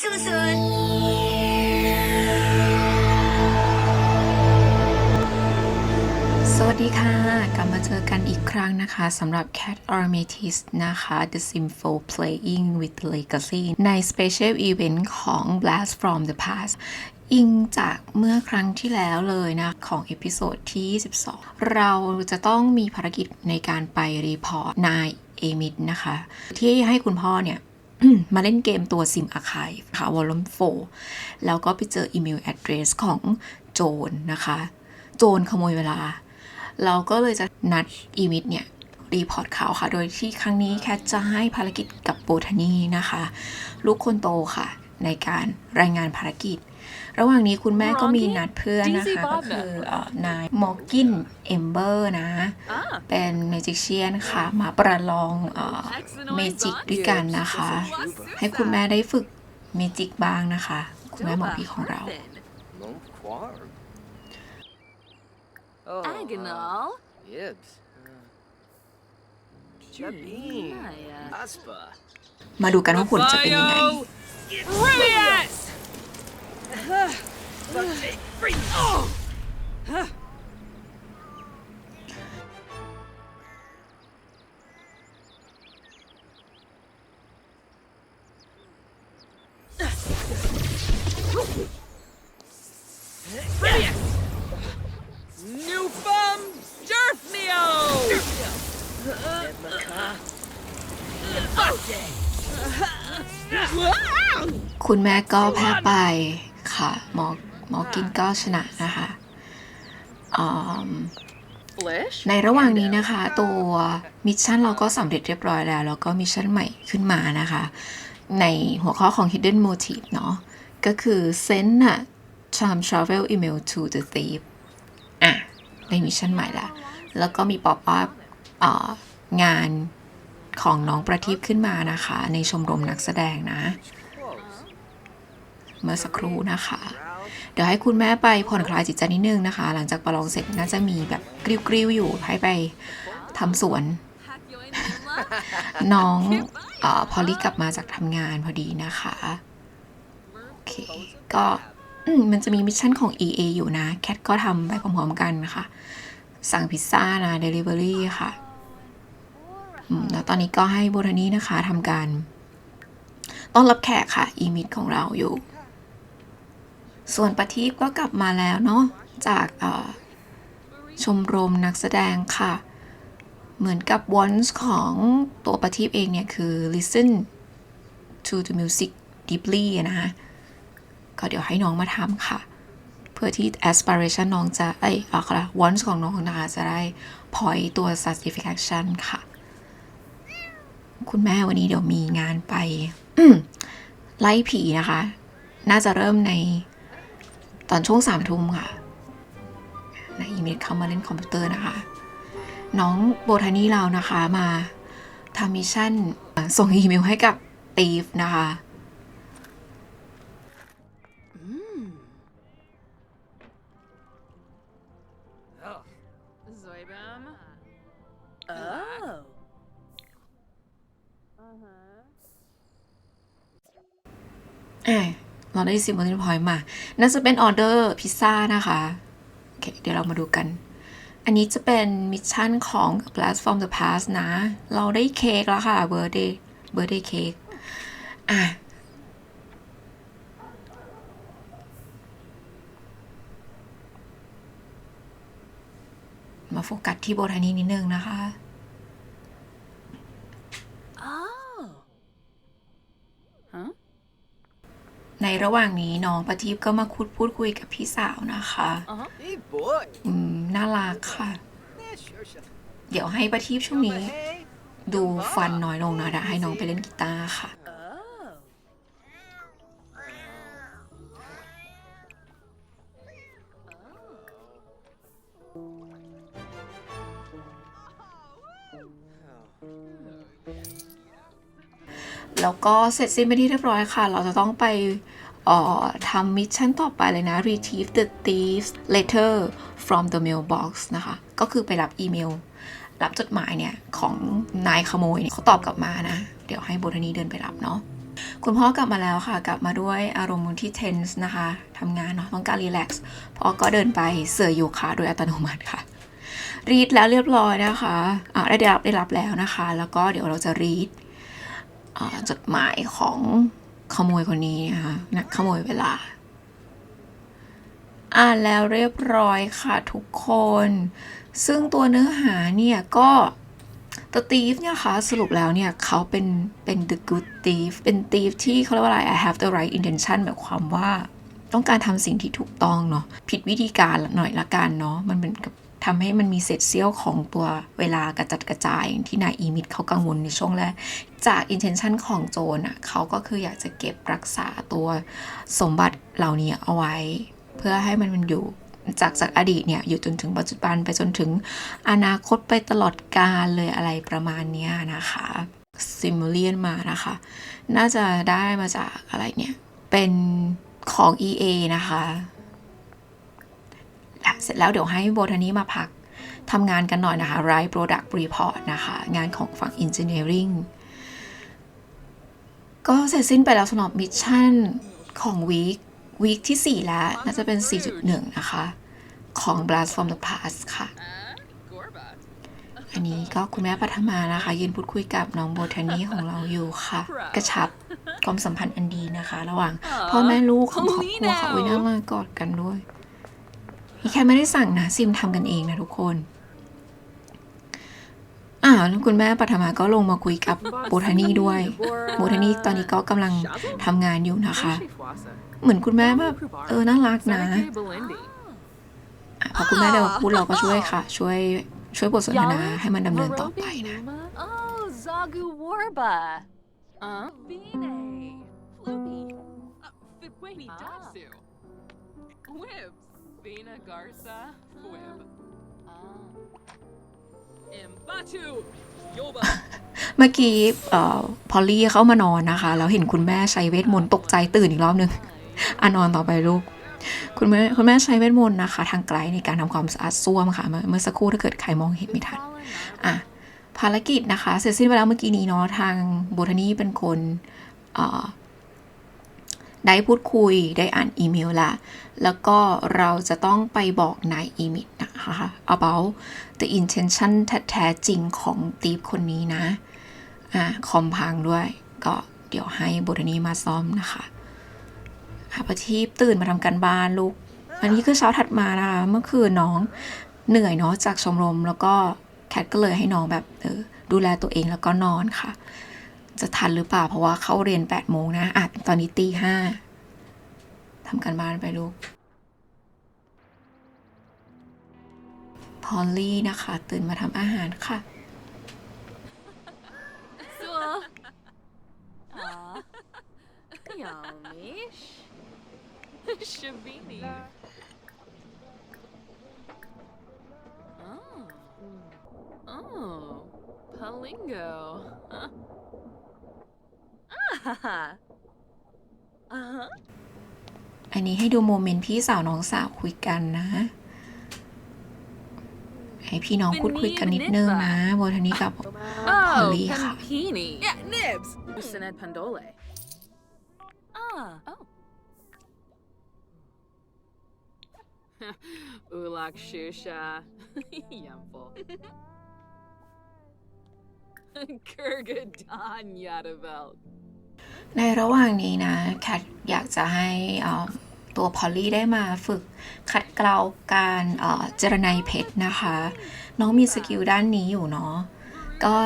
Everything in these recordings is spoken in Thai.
soon. สวัสดีค่ะ กลับมาเจอกันอีกครั้งนะคะสำหรับ Cat Armatis นะคะ The Simple Playing with Legacy ใน Special Event ของ Blast from the Past อิงจากเมื่อครั้งที่แล้วเลยนะ ของเอพิโซดที่ 22 เราจะต้องมีภารกิจในการไปรีพอร์ตนายเอมิดนะคะ ที่ให้คุณพ่อเนี่ย มาเล่นเกมตัว Sim Archive ค่ะ Volume 4แล้วก็ไปเจออีเมลแอดเดรสของโจรนะคะ โจรขโมยเวลา เราก็เลยจะนัดอีมิทเนี่ยรีพอร์ตข่าวค่ะ โดยที่ครั้งนี้แคทจะให้ภารกิจกับโบทานีนะคะ ลูกคนโตค่ะ ในการรายงานภารกิจ ระหว่างนี้คุณแม่ก็มีนัดเพื่อนนะคะก็คือเอ่อนายมอร์กินเอมเบอร์นะ Ah, เป็นเมจิเชียนค่ะ มาประลองเมจิกด้วยกันนะคะ ให้คุณแม่ได้ฝึกเมจิกบ้างนะคะ คุณแม่หมอพี่ของเรา Lone Quarg. Oh, Agonal. uh, Yibs. Uh, Jabin. Maya. Aspa. มาดูกันว่าผลจะเป็นยังไง Reyes! Newfum Jerfnio! คุณแม่ก็แพ้ไป ค่ะหมอหมอกินก็ชนะนะคะอืม Flish? ในระหว่างนี้นะคะ ตัวมิชชั่นเราก็สำเร็จเรียบร้อยแล้ว แล้วก็มิชชั่นใหม่ขึ้นมานะคะ ในหัวข้อของ hidden motive เนาะก็คือ send a charm travel email to the thief อะในมิชชั่นใหม่ละแล้วก็มีป๊อปอัพงานของน้องประทีปขึ้นมานะคะ ในชมรมนักแสดงนะ Close. เมื่อสักครู่นะคะ เดี๋ยวให้คุณแม่ไปผ่อนคลายจิตใจนิดนึงนะคะ หลังจากประลองเสร็จน่าจะมีแบบกริ้วๆอยู่ให้ไปทำสวน น้องอพอลลี่กลับมาจากทำงานพอดีนะคะโอเคก็มันจะมีมิชชั่นของ EA อยู่นะ แคทก็ทำไปพร้อมๆกันนะคะ สั่งพิซซ่านะ Delivery ค่ะแล้วตอนนี้ก็ให้โบทานีนะคะทำการ ต้อนรับแขกค่ะ อีมิดของเราอยู่ ส่วนประทีปก็กลับมาแล้วเนาะจากชมรมนักแสดงค่ะ เหมือนกับวอนส์ของตัวประทีปเองเนี่ย คือ listen to the music deeply นะคะก็เดี๋ยวให้น้องมาทำค่ะ เพื่อที่ aspiration น้องจะ เอ้ยอาละ wants ของน้องนะคะจะได้ point ตัว satisfaction ค่ะ คุณแม่วันนี้เดี๋ยวมีงานไปไล่ผีนะคะ น่าจะเริ่มใน ตอนช่วงสามทุ่มค่ะนายอีเมลเข้ามาเล่นคอมพิวเตอร์นะคะ น้องโบทานี่เรานะคะมาทำมิชชั่นเอ่อส่งอีเมลให้กับตีฟนะคะ Oh. Zoibum. Oh. อะ เราได้ซิมเบอร์พอยต์มาน่าจะเป็นออเดอร์พิซซ่านะคะโอเคเดี๋ยวเรามาดูกัน อันนี้จะเป็นมิชชั่นของ Blast from the Past นะ เราได้เค้กแล้วค่ะ birthday birthday cake อะมาโฟกัสที่โบทานีนิดนึงนะคะ Oh. Huh? ใน ระหว่างนี้น้องประทีปก็มาคุดพูดคุยกับพี่สาวนะคะ Uh-huh. Hey, boy. อืมน่ารักค่ะ Yeah, sure, sure. เดี๋ยวให้ประทีปช่วงนี้ Hey. ดูฟันน้อยลงนะเดี๋ยวให้น้องไปเล่นกีตาร์ค่ะ Oh. แล้วก็เสร็จสิ้นไปที่เรียบร้อยค่ะ เราจะต้องไปออทำมิชชั่นต่อไปเลยนะ retrieve the thief's letter from the mailbox นะคะ ก็คือไปรับอีเมล รับจดหมายเนี่ย ของนายขโมยเนี่ยเขาตอบกลับมานะ เดี๋ยวให้โบทนีเดินไปรับเนาะคุณพ่อกลับมาแล้วค่ะ กลับมาด้วยอารมณ์ที่ tense นะคะทำงานเนาะต้องการ relax พ่อก็เดินไปเสื่อโยคะโดยอัตโนมัติค่ะรีดแล้วเรียบร้อยนะคะอ่าได้รับได้รับแล้วนะคะ แล้วก็เดี๋ยวเราจะรีด จดหมายของขโมยคนนี้นะคะนักขโมยเวลา อ่านแล้วเรียบร้อยค่ะทุกคน ซึ่งตัวเนื้อหาเนี่ยก็ The Thief เนี่ยค่ะสรุปแล้วเนี่ยเขาเป็นเป็น the good thief เป็น thief ที่เขาเรียกว่าอะไร I have the right intention แบบความว่าต้องการทำสิ่งที่ถูกต้องเนาะผิดวิธีการหน่อยละกันเนาะมันเป็นกับ ทำให้มันมีเศษเสี้ยวของตัวเวลากระจัดกระจายที่นายอีมิดเขากังวลในช่วงแรก จาก intention ของโจรอะเขาก็คืออยากจะเก็บรักษาตัวสมบัติเหล่านี้เอาไว้ เพื่อให้มันมันอยู่จากจากอดีตเนี่ยอยู่จนถึงปัจจุบันไปจนถึงอนาคตไปตลอดกาลเลยอะไรประมาณนี้นะคะซิมูเลียนมานะคะ น่าจะได้มาจากอะไรเนี่ย เป็นของ EA นะคะ เสร็จแล้วเดี๋ยวให้โบทานีมาพักทำงานกันหน่อยนะคะ Write Product Report นะคะ งานของฝั่ง Engineering ก็เสร็จสิ้นไปแล้วสำหรับมิชชั่นของวีควีคที่ 4 แล้ว น่าจะเป็น 4.1 นะคะ ของ Blast from the Past ค่ะ อันนี้ก็คุณแม่ปัทมานะคะ ยืนพูดคุยกับน้องโบทานีของเราอยู่ค่ะ กระชับความสัมพันธ์อันดีนะคะ ระหว่างพ่อแม่ลูกของครอบครัวค่ะอุ้ยน่ารักกอดกันด้วย นี่แค่ไม่ได้สั่งนะซิมทำกันเองนะทุกคนอ่าแล้วคุณแม่ปัทมาก็ลงมาคุยกับโบทานีด้วยโบทานีตอนนี้ก็กำลังทำงานอยู่นะคะ เหมือนคุณแม่แบบเออน่ารักนะอะพอคุณแม่เดินมาพูดเราก็ช่วยค่ะ ช่วยช่วยบทสนทนาให้มันดำเนินต่อไปนะ Oh, Zagu Warba. Uh, Bine. Fluby. Fitwani Ah. Dasu. Wibs. Bina Garza. Wib. Imbatu. Yoba. เมื่อกี้เอ่อพอลลี่เข้ามานอนนะคะ แล้วเห็นคุณแม่ใช้เวทมนต์ตกใจตื่นอีกรอบนึง อะนอนต่อไปลูก คุณแม่คุณแม่ใช้เวทมนต์นะคะ ทางไกลในการทำความสะอาดส้วมค่ะเมื่อเมื่อสักครู่ถ้าเกิดใครมองเห็นไม่ทัน อะ ภารกิจนะคะ เสร็จสิ้นไปแล้วเมื่อกี้นี้เนาะทางโบทานีเป็นคนเอ่อ ได้พูดคุยได้อ่านอีเมลละแล้วก็เราจะต้องไปบอกนายอีมิดนะคะ about the intention แท้ๆจริงของตีฟคนนี้นะ อะคอมพังด้วย ก็เดี๋ยวให้บทนีมาซ่อมนะคะอาปทีตื่นมาทำการบ้านลูก อันนี้คือเช้าถัดมานะคะ เมื่อคืนน้องเหนื่อยเนาะจากชมรมแล้วก็แคทก็เลยให้น้องแบบเออดูแลตัวเองแล้วก็นอนค่ะ จะทันหรือเปล่า เพราะว่าเข้าเรียน8ปดโมงนะอะตอนนี้ตีห้าทำกันบ้านไปลูกพอลลี่นะคะ ตื่นมาทำอาหารค่ะ อันนี้ให้ดูโมเมนต์พี่สาวน้องสาวคุยกันนะ ให้พี่น้องพูดคุยกันนิดนึงนะโบทานีกับ Oh, Polly, ha. Pampini. Yeah, nibs. Usaned Pandole. Ah. Oh. Ulak Shusha. Yumful. Kurgadan Yadavelt. ในระหว่างนี้นะแคทอยากจะให้ตัวพอลลี่ได้มาฝึกขัดเกลาการเจรไนเพชรนะคะ น้องมีสกิลด้านนี้อยู่เนาะก็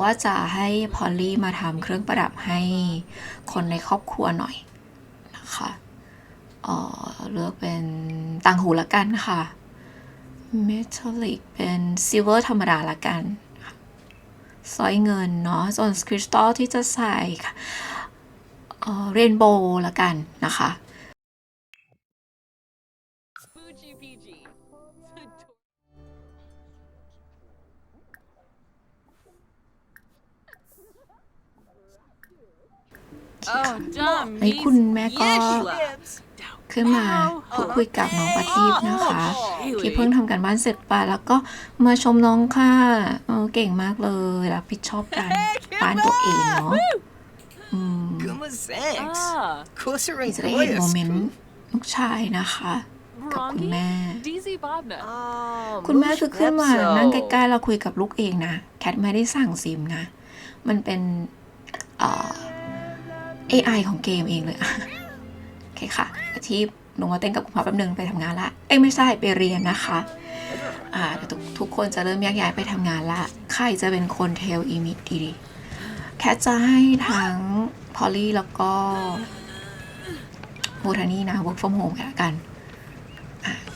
ว่าจะให้พอลลี่มาทำเครื่องประดับให้คนในครอบครัวหน่อยนะคะเออเลือกเป็นต่างหูละกันค่ะเมทัลลิกเป็นซิลเวอร์ธรรมดาละกันสร้อยเงินเนาะส่วนคริสตัลที่จะใส่ค่ะ เรนโบว์ละกันนะคะ Fuji PG. โอเคค่ะ dumb. ไอ้คุณแม่ก็ Nibs. ขึ้นมาพูดคุยกับน้องปาทีพนะคะ ที่เพิ่งทำการบ้านเสร็จไปแล้วก็มาชมน้องค่ะเออเก่งมากเลยรับผิดชอบการบ้านตัวเองเนาะอืม Guma thanks. Ah. Closer จะ ain't ได้เห็น Goya โมเมนต์ spook. ลูกชายนะคะ กับคุณ Bronchi? แม่ DZ Bobna. Oh, คุณแม่คือขึ้นมา Mush นั่งใก Pepso. ล้ๆเราคุยกับลูกเองนะ แคทไม่ได้สั่งซิมนะ มันเป็นเอ่อ AI ของเกมเองเลยอะโอเคค่ะ อาที่ลงมาเต้นกับคุณพ่อแป๊บนึงไปทำงานละ เอ้ยไม่ใช่ไปเรียนนะคะ อ่าเดี๋ยวทุกทุกคนจะเริ่มแยกย้ายไปทำงานละ ใครจะเป็นคนเทลอีมิดดีๆแคทจะให้ทั้ง พอลลี่แล้วก็โบูธานี่นะ work from home กันละกัน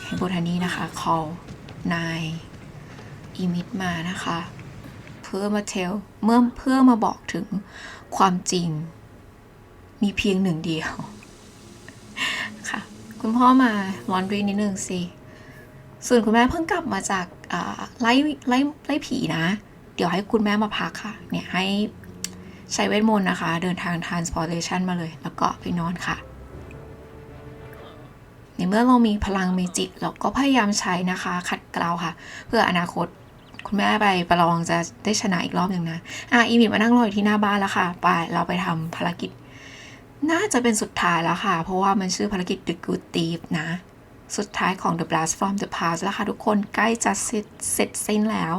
ให้โบูธานี่นะคะ call นายอีมิดมานะคะ เพื่อมาเทลเมื่อเพื่อมาบอกถึงความจริง มีเพียงหนึ่งเดียวค่ะ คุณพ่อมาลอนดรีนิดนึงสิส่วนคุณแม่เพิ่งกลับมาจากไล่ไล่ไล่ผีนะ เดี๋ยวให้คุณแม่มาพักค่ะ เนี่ยให้ ใช้เวทมนต์นะคะ เดินทาง transportation มาเลย แล้วก็ไปนอนค่ะ ในเมื่อเรามีพลังเมจิกเราก็พยายามใช้นะคะ ขัดเกลาค่ะ เพื่ออนาคตคุณแม่ไปประลองจะได้ชนะอีกรอบหนึ่งนะ อะอีมิดมานั่งรออยู่ที่หน้าบ้านแล้วค่ะ ไปเราไปทำภารกิจ น่าจะเป็นสุดท้ายแล้วค่ะ เพราะว่ามันชื่อภารกิจ The Good Thief นะ สุดท้ายของ The Blast from the Past แล้วค่ะทุกคนใกล้จะเสร็จเสร็จสิ้นแล้ว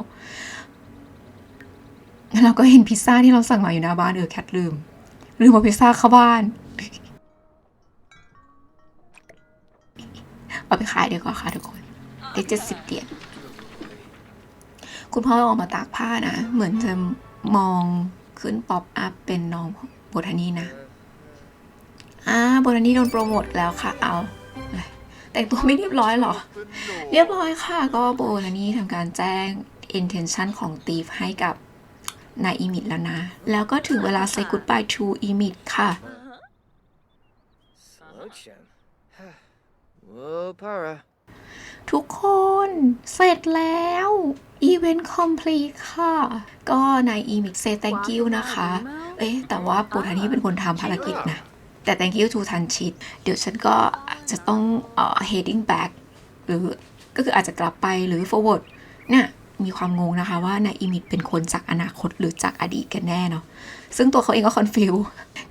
แล้วเราก็เห็นพิซซ่าที่เราสั่งมาอยู่หน้าบ้านเออแคทลืม ลืมเอาพิซซ่าเข้าบ้าน เอาไปขายดีกว่าค่ะทุกคนได้เจ็ดสิบเหรียญคุณพ่อออกมาตากผ้านะ เหมือนจะมองขึ้นป๊อปอัพเป็นน้องโบทานีนะอ่าโบทานีโดนโปรโมทแล้วค่ะ เอา แต่งตัวไม่เรียบร้อยหรอ เรียบร้อยค่ะ ก็โบทานีทำการแจ้ง intention ของตีฟให้กับ นายอีมิดแล้วนะ แล้วก็ถึงเวลา say goodbye to อีมิดค่ะ Solution. Whoa, para. ทุกคนเสร็จแล้วอีเวนต์ complete ค่ะ ก็นายอีมิกเซ thank you นะคะ เอ๊ะ แต่ว่าปูทานี่เป็นคนทำภารกิจนะ แต่ thank you to ทันชิต เดี๋ยวฉันก็อาจจะต้องเอ่อ heading back หรือก็คืออาจจะกลับไปหรือ forward เนี่ย มีความงงนะคะว่านายอีมิดเป็นคนจากอนาคตหรือจากอดีตกันแน่เนาะซึ่งตัวเขาเองก็คอนฟิว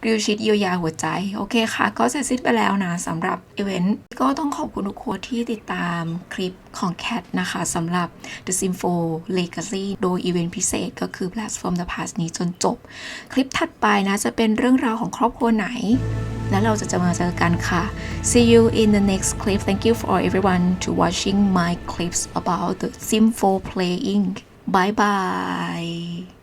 กริวชิดเยียวยาหัวใจ โอเคค่ะ ก็เสร็จสิ้นไปแล้วนะสำหรับอีเวนต์ก็ต้องขอบคุณทุกคนที่ติดตามคลิปของ Cat นะคะสำหรับ The Simfo Legacy โดยอีเวนต์พิเศษก็คือ Blast from the Past นี้จนจบ คลิปถัดไปนะจะเป็นเรื่องราวของครอบครัวไหน แล้วเราจะจะมาเจอกันค่ะ See you in the next clip Thank you for everyone to watching my clips about the Simfo playing Bye bye